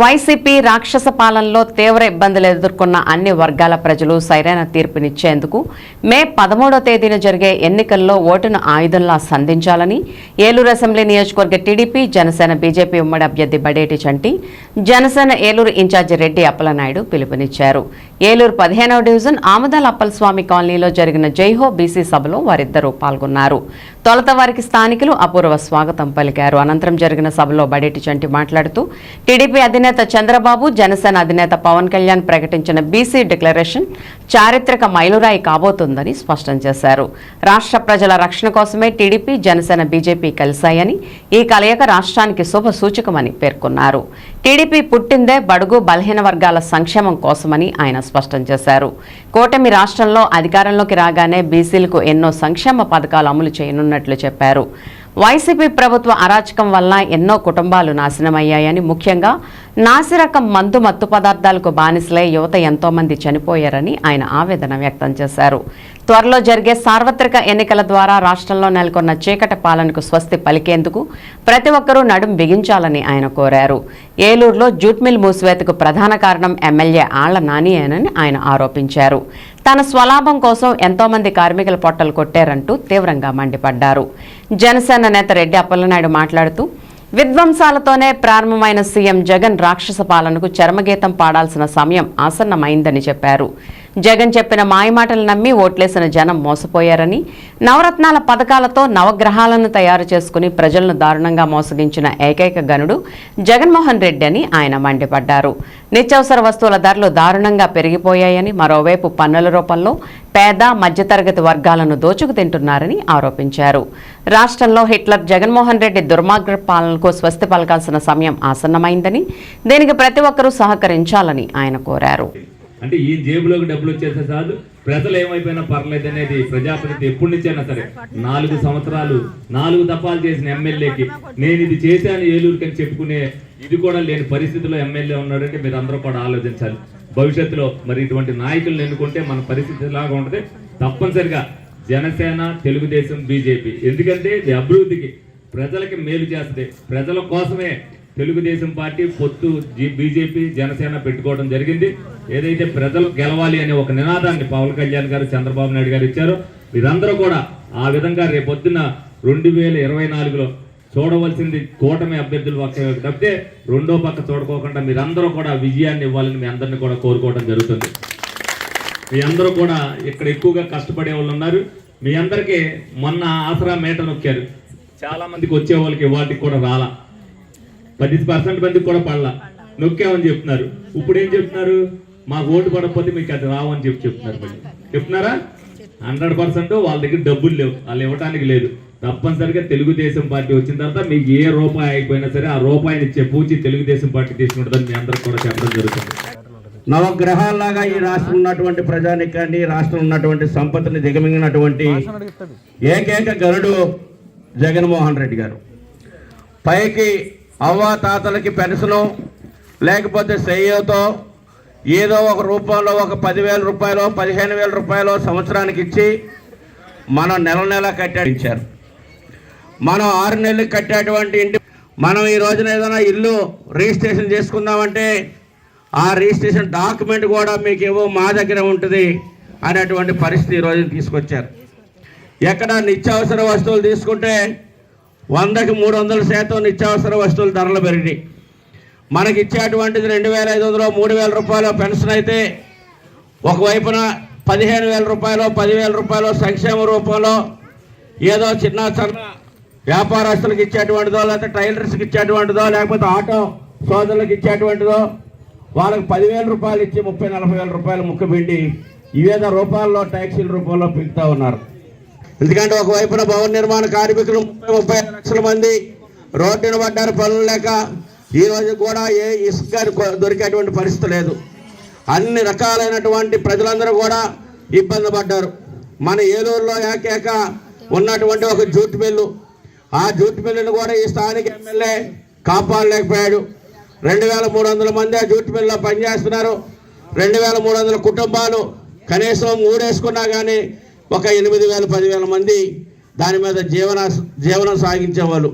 YCP రాక్షస పాలనలో తీవ్ర ఇబ్బందులు ఎదుర్కొన్న అన్ని వర్గాల ప్రజలు సరైన తీర్పునిచ్చేందుకు మే పదమూడో తేదీన జరిగే ఎన్నికల్లో ఓటును ఆయుధంలా సంధించాలని ఏలూరు అసెంబ్లీ నియోజకవర్గ టీడీపీ జనసేన బీజేపీ ఉమ్మడి అభ్యర్థి బడేటి చంటి జనసేన ఏలూరు ఇన్ఛార్జి రెడ్డి అప్పలనాయుడు పిలుపునిచ్చారు. ఏలూరు పదిహేనవ డివిజన్ ఆమదాల అప్పలస్వామి కాలనీలో జరిగిన జైహో బీసీ సభలో వారిద్దరూ పాల్గొన్నారు. తొలత వారికి స్థానికులు అపూర్వ స్వాగతం పలికారు. అనంతరం జరిగిన సభలో బడేటి చంటి మాట్లాడుతూ టీడీపీ అధినేత చంద్రబాబు జనసేన అధినేత పవన్ కళ్యాణ్ ప్రకటించిన బీసీ డిక్లరేషన్ చారిత్రక మైలురాయి కాబోతుందని స్పష్టం చేశారు. రాష్ట్ర ప్రజల రక్షణ కోసమే టీడీపీ జనసేన బీజేపీ కలిశాయని ఈ కలయిక రాష్ట్రానికి శుభ సూచకమని పేర్కొన్నారు. టీడీపీ పుట్టిందే బడుగు బలహీన వర్గాల సంక్షేమం కోసమని ఆయన స్పష్టం చేశారు. కూటమి రాష్ట్రంలో అధికారంలోకి రాగానే బీసీలకు ఎన్నో సంక్షేమ పథకాలు అమలు చేయనున్నట్లు చెప్పారు. వైసీపీ ప్రభుత్వ అరాచకం వల్ల ఎన్నో కుటుంబాలు నాశనమయ్యాయని ముఖ్యంగా నాసిరకం మందు మత్తు పదార్థాలకు బానిసలై యువత ఎంతోమంది చనిపోయారని ఆయన ఆవేదన వ్యక్తం చేశారు. త్వరలో జరిగే సార్వత్రిక ఎన్నికల ద్వారా రాష్ట్రంలో నెలకొన్న చీకటి పాలనకు స్వస్తి పలికేందుకు ప్రతి ఒక్కరూ నడుం బిగించాలని ఆయన కోరారు. ఏలూరులో జూట్ మిల్ మూసివేతకు ప్రధాన కారణం ఎమ్మెల్యే ఆళ్ళ నానియేనని ఆయన ఆరోపించారు. తన స్వలాభం కోసం ఎంతోమంది కార్మికుల పొట్టలు కొట్టారంటూ తీవ్రంగా మండిపడ్డారు. జనసేన నేత రెడ్డి అప్పలనాయుడు మాట్లాడుతూ విధ్వంసాలతోనే ప్రారంభమైన సీఎం జగన్ రాక్షస పాలనకు చర్మగీతం పాడాల్సిన సమయం ఆసన్నమైందని చెప్పారు. జగన్ చెప్పిన మాయమాటలు నమ్మి ఓట్లేసిన జనం మోసపోయారని నవరత్నాల పథకాలతో నవగ్రహాలను తయారు చేసుకుని ప్రజలను దారుణంగా మోసగించిన ఏకైక గనుడు జగన్మోహన్ రెడ్డి అని ఆయన మండిపడ్డారు. నిత్యావసర వస్తువుల ధరలు దారుణంగా పెరిగిపోయాయని మరోవైపు పన్నుల రూపంలో పేద మధ్యతరగతి వర్గాలను దోచుకు తింటున్నారని ఆరోపించారు. రాష్ట్రంలో హిట్లర్ జగన్మోహన్ రెడ్డి దుర్మార్గ పాలనకు స్వస్తి పలకాల్సిన సమయం ఆసన్నమైందని దీనికి ప్రతి ఒక్కరూ సహకరించాలని ఆయన కోరారు. అంటే ఈ జేబులోకి డబ్బులు వచ్చేస్తే చాలు ప్రజలు ఏమైపోయినా పర్లేదు అనేది ప్రజాప్రతినిధి ఎప్పటి నుంచైనా సరే నాలుగు సంవత్సరాలు నాలుగు దఫాలు చేసిన ఎమ్మెల్యేకి నేను ఇది చేశాను ఏలూరుకి అని చెప్పుకునే ఇది కూడా లేని పరిస్థితిలో ఎమ్మెల్యే ఉన్నాడంటే మీరు అందరూ కూడా ఆలోచించాలి. భవిష్యత్తులో మరి ఇటువంటి నాయకులను ఎన్నుకుంటే మన పరిస్థితి ఎలాగా ఉంటుంది? తప్పనిసరిగా జనసేన తెలుగుదేశం బీజేపీ. ఎందుకంటే ఇది అభివృద్ధికి ప్రజలకి మేలు చేస్తుంది. ప్రజల కోసమే తెలుగుదేశం పార్టీ పొత్తు బీజేపీ జనసేన పెట్టుకోవడం జరిగింది. ఏదైతే ప్రజలు గెలవాలి అనే ఒక నినాదాన్ని పవన్ కళ్యాణ్ గారు చంద్రబాబు నాయుడు గారు ఇచ్చారో మీరందరూ కూడా ఆ విధంగా రేపొద్దున రెండు వేల ఇరవై నాలుగులో చూడవలసింది కూటమి అభ్యర్థులు పక్క తప్పితే రెండో పక్క చూడకోకుండా మీరందరూ కూడా విజయాన్ని ఇవ్వాలని మీ అందరిని కూడా కోరుకోవడం జరుగుతుంది. మీ అందరూ కూడా ఇక్కడ ఎక్కువగా కష్టపడే వాళ్ళు ఉన్నారు. మీ అందరికీ మొన్న ఆసరా మేట నొక్కారు. చాలా మందికి వచ్చే వాళ్ళకి వాటికి కూడా రాలా. పది పర్సెంట్ మందికి కూడా పడలా. నొక్కామని చెప్తున్నారు. ఇప్పుడు ఏం చెప్తున్నారు? మాకు ఓటు పడకపోతే మీకు అది రావని చెప్పి చెప్తున్నారు చెప్తున్నారా? హండ్రెడ్ పర్సెంట్ వాళ్ళ దగ్గర డబ్బులు లేవు. వాళ్ళు ఇవ్వడానికి లేదు. తప్పనిసరిగా తెలుగుదేశం పార్టీ వచ్చిన తర్వాత మీకు ఏ రూపాయి అయిపోయినా సరే ఆ రూపాయిని ఇచ్చే పూచి తెలుగుదేశం పార్టీ తీసుకుంటుందని మీ అందరికి కూడా చెప్పడం జరుగుతుంది. నవగ్రహాల్లాగా ఈ రాష్ట్రం ఉన్నటువంటి ప్రజానికాన్ని రాష్ట్రం ఉన్నటువంటి సంపత్తిని దిగమింగినటువంటి ఏకైక గరుడు జగన్మోహన్ రెడ్డి గారు. పైకి అవ్వాతాతలకి పెన్షను లేకపోతే సెయ్యతో ఏదో ఒక రూపంలో ఒక పదివేల రూపాయలు పదిహేను వేల రూపాయలు సంవత్సరానికి ఇచ్చి మనం నెల నెల కట్టించారు. మనం ఆరు నెలలు కట్టేటువంటి ఇంటి మనం ఈ రోజున ఏదైనా ఇల్లు రిజిస్ట్రేషన్ చేసుకుందామంటే ఆ రిజిస్ట్రేషన్ డాక్యుమెంట్ కూడా మీకు ఏవో మా దగ్గర ఉంటుంది అనేటువంటి పరిస్థితి ఈ రోజున తీసుకొచ్చారు. ఎక్కడ నిత్యావసర వస్తువులు తీసుకుంటే వందకి మూడు వందల శాతం నిత్యావసర వస్తువుల ధరలు పెరిగినాయి. మనకి ఇచ్చేటువంటిది రెండు వేల ఐదు వందలు మూడు వేల రూపాయలు పెన్షన్ అయితే ఒకవైపున పదిహేను వేల రూపాయలు పదివేల రూపాయలు సంక్షేమ రూపంలో ఏదో చిన్న చిన్న వ్యాపారస్తులకు ఇచ్చేటువంటిదో లేకపోతే ట్రైలర్స్కి ఇచ్చేటువంటిదో లేకపోతే ఆటో సోదరులకు ఇచ్చేటువంటిదో వాళ్ళకి పదివేల రూపాయలు ఇచ్చి ముప్పై నలభై వేల రూపాయలు ముక్క పిండి వివిధ రూపాల్లో ట్యాక్సీల రూపంలో పెంచుతూ ఉన్నారు. ఎందుకంటే ఒకవైపున భవన నిర్మాణ కార్మికులు ముప్పై ముప్పై లక్షల మంది రోడ్డున పడ్డారు పనులు లేక ఈ రోజు కూడా ఏ ఇసుక దొరికేటువంటి పరిస్థితి లేదు. అన్ని రకాలైనటువంటి ప్రజలందరూ కూడా ఇబ్బంది పడ్డారు. మన ఏలూరులో ఏకేక ఉన్నటువంటి ఒక జూట్ మిల్లు ఆ జూట్ మిల్లును కూడా ఈ స్థానిక ఎమ్మెల్యే కాపాడలేకపోయాడు. రెండు వేల మూడు వందల మంది ఆ జూట్ మిల్లులో పనిచేస్తున్నారు. రెండు వేల మూడు వందల కుటుంబాలు కనీసం మూడేసుకున్నా కానీ ఒక ఎనిమిది వేల పదివేల మంది దాని మీద జీవన జీవనం సాగించేవాళ్ళు.